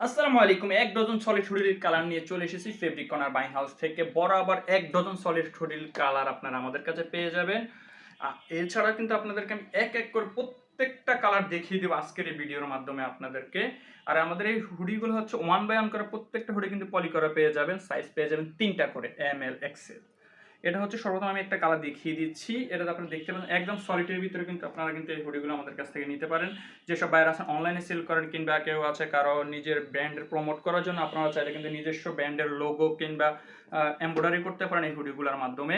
আসসালামু আলাইকুম, এক ডজন সলিড হুডির কালার নিয়ে চলে এসেছি ফেব্রিক কর্নার বাইং হাউস থেকে। বরাবর এক ডজন সলিড হুডির কালার আপনারা আমাদের কাছে পেয়ে যাবেন। এছাড়া কিন্তু আপনাদেরকে আমি এক এক করে প্রত্যেকটা কালার দেখিয়ে দেবো আজকের এই ভিডিওর মাধ্যমে আপনাদেরকে। আর আমাদের এই হুডিগুলো হচ্ছে ওয়ান বাই ওয়ান করে প্রত্যেকটা হুডি কিন্তু পলি করা পেয়ে যাবেন সাইজ পেয়ে যাবেন তিনটা করে এম এল এক্সেল এটা হচ্ছে সর্বপ্রথম আমি একটা কালার দেখিয়ে দিচ্ছি। এটা আপনারা দেখতে পারেন একদম সলিটের ভিতরে কিন্তু আপনারা কিন্তু এই হুডিগুলো আমাদের কাছ থেকে নিতে পারেন। যেসব বাইরে আছেন অনলাইনে সেল করেন কিংবা কেউ আছে কারও নিজের ব্র্যান্ডের প্রমোট করার জন্য, আপনারা চাইলে কিন্তু নিজস্ব ব্র্যান্ডের লোগো কিংবা এমব্রয়ডারি করতে পারেন এই হুডিগুলোর মাধ্যমে।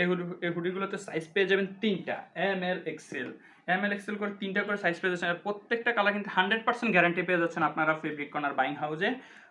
এই হুডি এই হুডিগুলোতে সাইজ পেয়ে যাবেন তিনটা M L XL M L XL করে তিনটা করে সাইজ পেয়ে যাচ্ছেন। আর প্রত্যেকটা কালার কিন্তু হান্ড্রেড পার্সেন্ট গ্যারান্টি পেয়ে যাচ্ছেন আপনারা ফেব্রিক কর্নার বাইং হাউসে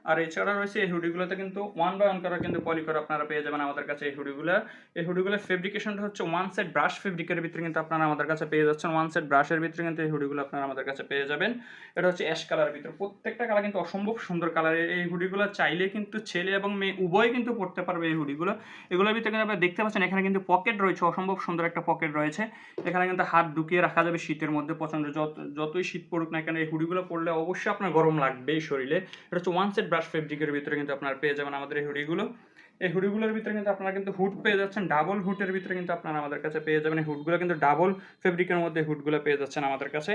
আর এছাড়া রয়েছে এই হুডিগুলোতে কিন্তু ওয়ান বাই ওয়ান করা কিন্তু পলি করে আপনারা পেয়ে যাবেন আমাদের কাছে এই হুডিগুলো এই হুডিগুলোর ফেব্রিকেশনটা হচ্ছে ওয়ান সেট ব্রাশ ফেব্রিকের ভিতরে কিন্তু আপনারা আমাদের কাছে পেয়ে যাচ্ছেন। ওয়ান সেট ব্রাশের ভিতরে কিন্তু এই হুডিগুলো আপনারা আমাদের কাছে পেয়ে যাবেন। এটা হচ্ছে অ্যাশ কালারের ভিতরে। প্রত্যেকটা কালার কিন্তু অসম্ভব সুন্দর কালার এই হুডিগুলো চাইলে কিন্তু ছেলে এবং মেয়ে উভয় কিন্তু পড়তে পারবে এই হুডিগুলো এগুলোর ভিতরে কিন্তু আপনারা দেখতে পাচ্ছেন, এখানে কিন্তু পকেট রয়েছে। অসম্ভব সুন্দর একটা পকেট রয়েছে। এখানে কিন্তু হাত ঢুকিয়ে রাখা যাবে শীতের মধ্যে প্রচণ্ড যত, যতই শীত পড়ুক না কেন, এই হুডিগুলো পরলে অবশ্যই আপনার গরম লাগবে এই শরীরে। এটা হচ্ছে ওয়ান সেট ব্রাশ ফেব্রিকের ভিতরে কিন্তু আপনার পেয়ে যাবেন আমাদের এই হুডিগুলো। এই হুডিগুলোর ভিতরে কিন্তু আপনারা কিন্তু হুড পেয়ে যাচ্ছেন ডাবল হুডের ভিতরে কিন্তু আপনারা আমাদের কাছে পেয়ে যাবেন। হুডগুলো কিন্তু ডাবল ফেব্রিকের মধ্যে হুডগুলো পেয়ে যাচ্ছেন আমাদের কাছে।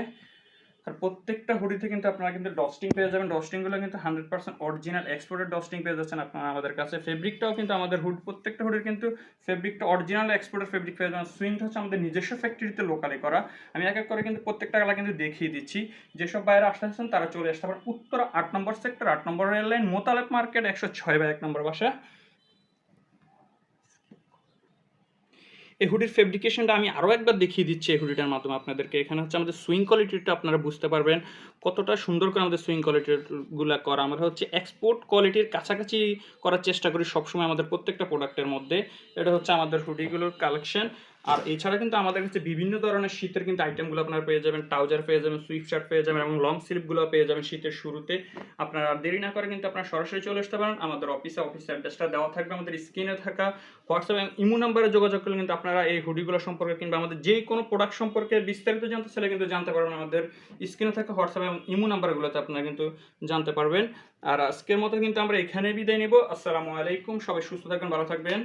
আর প্রত্যেকটা হুডিতে কিন্তু আপনারা কিন্তু ডস্টিং পেয়ে যাবেন। ডস্টিংগুলো কিন্তু হান্ড্রেড পার্সেন্ট অরিজিনাল এক্সপোর্টেড ডস্টিং পেয়ে যাচ্ছেন আপনারা আমাদের কাছে। ফেব্রিকটাও কিন্তু আমাদের হুড, প্রত্যেকটা হুডের কিন্তু ফেব্রিকটা অরিজিনাল এক্সপোর্টেড ফেব্রিক পেয়ে যাবেন। সুইংটা হচ্ছে আমাদের নিজস্ব ফ্যাক্টরিতে লোকালি করা। আমি এক এক করে কিন্তু প্রত্যেকটা কালার কিন্তু দেখিয়ে দিচ্ছি। যেসব বাইরে আসতে আসছেন, তারা চলে আসতে পারেন। উত্তর আট নম্বর সেক্টর আট number rail line Motaleb market একশো ছয় বাই এক নম্বর বাসা। এই হুডির ফেব্রিকেশনটা আমি আরও একবার দেখিয়ে দিচ্ছি এই হুডিটার মাধ্যমে আপনাদেরকে। এখানে হচ্ছে আমাদের সুইং কোয়ালিটিটা আপনারা বুঝতে পারবেন কতটা সুন্দর করে আমাদের সুইং কোয়ালিটিগুলো করা। আমরা হচ্ছে এক্সপোর্ট কোয়ালিটির কাছাকাছি করার চেষ্টা করি সবসময় আমাদের প্রত্যেকটা প্রোডাক্টের মধ্যে। এটা হচ্ছে আমাদের হুডিগুলোর কালেকশন আর এছাড়া কিন্তু আমাদের কাছে বিভিন্ন ধরনের শীতের কিন্তু আইটেমগুলো আপনারা পেয়ে যাবেন ট্রাউজার পেয়ে যাবেন সুইফট শার্ট পেয়ে যাবেন এবং লং স্লিপগুলো পেয়ে যাবেন শীতের শুরুতে। আপনারা দেরি না করে কিন্তু আপনারা সরাসরি চলে আসতে পারেন। আমাদের অফিসে অফিস অ্যাড্রেসটা দেওয়া থাকবে আমাদের স্ক্রিনে থাকা। হোয়াটসঅ্যাপ এবং ইমো নাম্বারে যোগাযোগ করলে কিন্তু আপনারা এই হুডিগুলো সম্পর্কে কিংবা আমাদের যে কোনো প্রোডাক্ট সম্পর্কে বিস্তারিত জানতে চাইলে কিন্তু জানতে পারবেন আমাদের স্ক্রিনে থাকা হোয়াটসঅ্যাপ এবং ইমো নাম্বারগুলোতে আপনারা কিন্তু জানতে পারবেন। আর আজকের মতো কিন্তু আমরা এখানে বিদায় নেব। আসসালামু আলাইকুম। সবাই সুস্থ থাকবেন, ভালো থাকবেন।